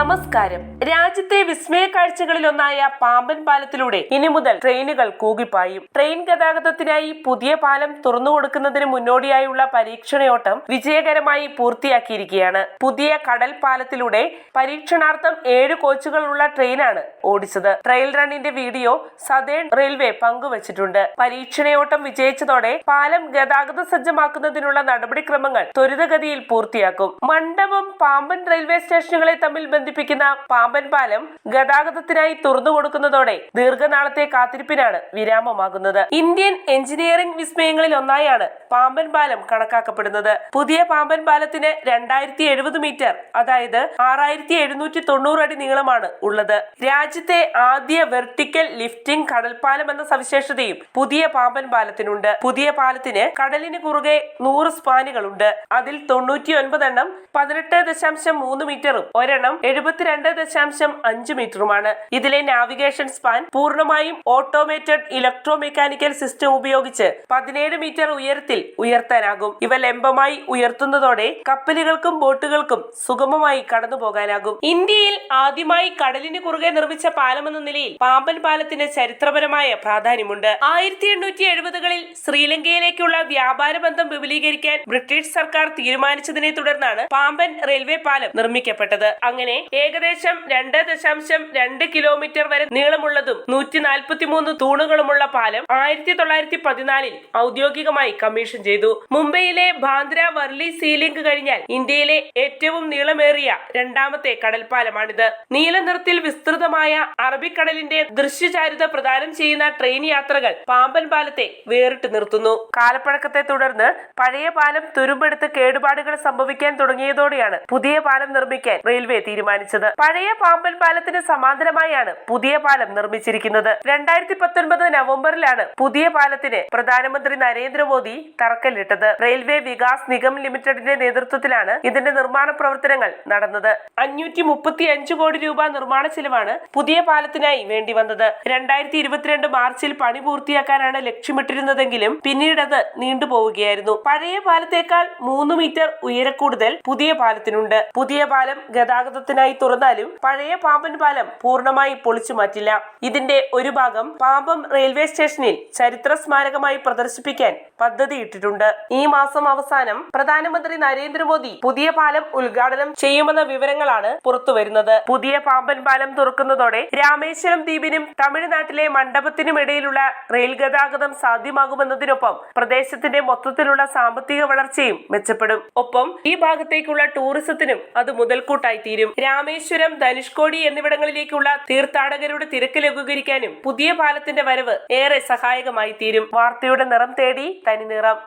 നമസ്കാരം. രാജ്യത്തെ വിസ്മയ കാഴ്ചകളിലൊന്നായ പാമ്പൻ പാലത്തിലൂടെ ഇനി മുതൽ ട്രെയിനുകൾ കൂകിപ്പായും. ട്രെയിൻ ഗതാഗതത്തിനായി പുതിയ പാലം തുറന്നു കൊടുക്കുന്നതിന് മുന്നോടിയായുള്ള പരീക്ഷണയോട്ടം വിജയകരമായി പൂർത്തിയാക്കിയിരിക്കുകയാണ്. പുതിയ കടൽ പാലത്തിലൂടെ പരീക്ഷണാർത്ഥം ഏഴ് കോച്ചുകളുള്ള ട്രെയിനാണ് ഓടിച്ചത്. ട്രെയിൽ റണ്ണിന്റെ വീഡിയോ സതേൺ റെയിൽവേ പങ്കുവച്ചിട്ടുണ്ട്. പരീക്ഷണയോട്ടം വിജയിച്ചതോടെ പാലം ഗതാഗത സജ്ജമാക്കുന്നതിനുള്ള നടപടിക്രമങ്ങൾ ത്വരിതഗതിയിൽ പൂർത്തിയാക്കും. മണ്ഡപം പാമ്പൻ റെയിൽവേ സ്റ്റേഷനുകളെ തമ്മിൽ ബന്ധിപ്പിക്കുന്ന പാമ്പൻ പാലം ഗതാഗതത്തിനായി തുറന്നു കൊടുക്കുന്നതോടെ ദീർഘനാളത്തെ കാത്തിരിപ്പിനാണ് വിരാമമാകുന്നത്. ഇന്ത്യൻ എഞ്ചിനീയറിംഗ് വിസ്മയങ്ങളിൽ ഒന്നായാണ് പാമ്പൻ പാലം കണക്കാക്കപ്പെടുന്നത്. പുതിയ പാമ്പൻ പാലത്തിന് രണ്ടായിരത്തി എഴുപത് മീറ്റർ അതായത് ആറായിരത്തി എഴുന്നൂറ്റി തൊണ്ണൂറ് അടി നീളമാണ് ഉള്ളത്. രാജ്യത്തെ ആദ്യ വെർട്ടിക്കൽ ലിഫ്റ്റിംഗ് കടൽപ്പാലം എന്ന സവിശേഷതയും പുതിയ പാമ്പൻ പാലത്തിനുണ്ട്. പുതിയ പാലത്തിന് കടലിന് കുറുകെ നൂറ് സ്പാനുകളുണ്ട്. അതിൽ തൊണ്ണൂറ്റി ഒൻപത് എണ്ണം പതിനെട്ട് ദശാംശം മൂന്ന് മീറ്ററും ഒരെണ്ണം എഴുപത്തിരണ്ട് ദശാംശം അഞ്ച് മീറ്ററുമാണ്. ഇതിലെ നാവിഗേഷൻ സ്പാൻ പൂർണമായും ഓട്ടോമേറ്റഡ് ഇലക്ട്രോ മെക്കാനിക്കൽ സിസ്റ്റം ഉപയോഗിച്ച് പതിനേഴ് മീറ്റർ ഉയരത്തിൽ ഉയർത്താനാകും. ഇവ ലംബമായി ഉയർത്തുന്നതോടെ കപ്പലുകൾക്കും ബോട്ടുകൾക്കും സുഗമമായി കടന്നു പോകാനാകും ഇന്ത്യയിൽ ആദ്യമായി കടലിന് കുറുകെ നിർമ്മിച്ച പാലമെന്ന നിലയിൽ പാമ്പൻ പാലത്തിന് ചരിത്രപരമായ പ്രാധാന്യമുണ്ട്. ആയിരത്തി എണ്ണൂറ്റി എഴുപതുകളിൽ ശ്രീലങ്കയിലേക്കുള്ള വ്യാപാര ബന്ധം വിപുലീകരിക്കാൻ ബ്രിട്ടീഷ് സർക്കാർ തീരുമാനിച്ചതിനെ തുടർന്നാണ് പാമ്പൻ റെയിൽവേ പാലം നിർമ്മിക്കപ്പെട്ടത്. അങ്ങനെ ഏകദേശം രണ്ട് ദശാംശം രണ്ട് കിലോമീറ്റർ വരെ നീളമുള്ളതും നൂറ്റി നാൽപ്പത്തി മൂന്ന് തൂണുകളുമുള്ള പാലം ആയിരത്തി തൊള്ളായിരത്തി പതിനാലിൽ ഔദ്യോഗികമായി കമ്മീഷൻ ചെയ്തു. മുംബൈയിലെ ബാന്ദ്ര വർലി സീലിംഗ് കഴിഞ്ഞാൽ ഇന്ത്യയിലെ ഏറ്റവും നീളമേറിയ രണ്ടാമത്തെ കടൽപ്പാലമാണിത്. നീലനിറത്തിൽ വിസ്തൃതമായ അറബിക്കടലിന്റെ ദൃശ്യചാരുത പ്രദാനം ചെയ്യുന്ന ട്രെയിൻ യാത്രകൾ പാമ്പൻ പാലത്തെ വേറിട്ട് നിർത്തുന്നു. കാലപ്പഴക്കത്തെ തുടർന്ന് പഴയ പാലം തുരുമ്പെടുത്ത് കേടുപാടുകൾ സംഭവിക്കാൻ തുടങ്ങിയതോടെയാണ് പുതിയ പാലം നിർമ്മിക്കാൻ റെയിൽവേ തീരുമാനിച്ചത്. പഴയ പാമ്പൻ പാലത്തിന് സമാന്തരമായാണ് പുതിയ പാലം നിർമ്മിച്ചിരിക്കുന്നത്. രണ്ടായിരത്തി പത്തൊൻപത് നവംബറിലാണ് പുതിയ പാലത്തിന് പ്രധാനമന്ത്രി നരേന്ദ്രമോദി തറക്കല്ലിട്ടത്. റെയിൽവേ വികാസ് നിഗം ലിമിറ്റഡിന്റെ നേതൃത്വത്തിലാണ് ഇതിന്റെ നിർമ്മാണ പ്രവർത്തനങ്ങൾ നടന്നത്. അഞ്ഞൂറ്റി മുപ്പത്തി അഞ്ച് കോടി രൂപ നിർമ്മാണ ചെലവാണ് പുതിയ പാലത്തിനായി വേണ്ടി വന്നത്. രണ്ടായിരത്തി ഇരുപത്തിരണ്ട് മാർച്ചിൽ പണി പൂർത്തിയാക്കാനാണ് ലക്ഷ്യമിട്ടിരുന്നതെങ്കിലും പിന്നീട് അത് നീണ്ടുപോവുകയായിരുന്നു പഴയ പാലത്തേക്കാൾ മൂന്ന് മീറ്റർ ഉയരക്കൂടുതൽ പുതിയ പാലത്തിനുണ്ട്. പുതിയ പാലം ഗതാഗതത്തിനായി തുറന്നാലും പഴയ പാമ്പൻ പാലം പൂർണമായി പൊളിച്ചു മാറ്റില്ല. ഇതിന്റെ ഒരു ഭാഗം പാമ്പം റെയിൽവേ സ്റ്റേഷനിൽ ചരിത്ര സ്മാരകമായി പ്രദർശിപ്പിക്കാൻ പദ്ധതിയിട്ടിട്ടുണ്ട് ഈ മാസം അവസാനം പ്രധാനമന്ത്രി നരേന്ദ്രമോദി പുതിയ പാലം ഉദ്ഘാടനം ചെയ്യുമെന്ന വിവരങ്ങളാണ് പുറത്തുവരുന്നത്. പുതിയ പാമ്പൻ പാലം തുറക്കുന്നതോടെ രാമേശ്വരം ദ്വീപിനും തമിഴ്നാട്ടിലെ മണ്ഡപത്തിനും ഇടയിലുള്ള റെയിൽ ഗതാഗതം സാധ്യമാകുമെന്നതിനൊപ്പം പ്രദേശത്തിന്റെ മൊത്തത്തിലുള്ള സാമ്പത്തിക വളർച്ചയും മെച്ചപ്പെടും. ഒപ്പം ഈ ഭാഗത്തേക്കുള്ള ടൂറിസത്തിനും അത് മുതൽക്കൂട്ടായി തീരും രാമേശ്വരം ധനുഷ്കോടി എന്നിവിടങ്ങളിലേക്കുള്ള തീർത്ഥാടകരുടെ തിരക്ക് ലഘൂകരിക്കാനും പുതിയ പാലത്തിന്റെ വരവ് ഏറെ സഹായകമായി തീരും. വാർത്തയുടെ നിറം തേടി തനി നിറം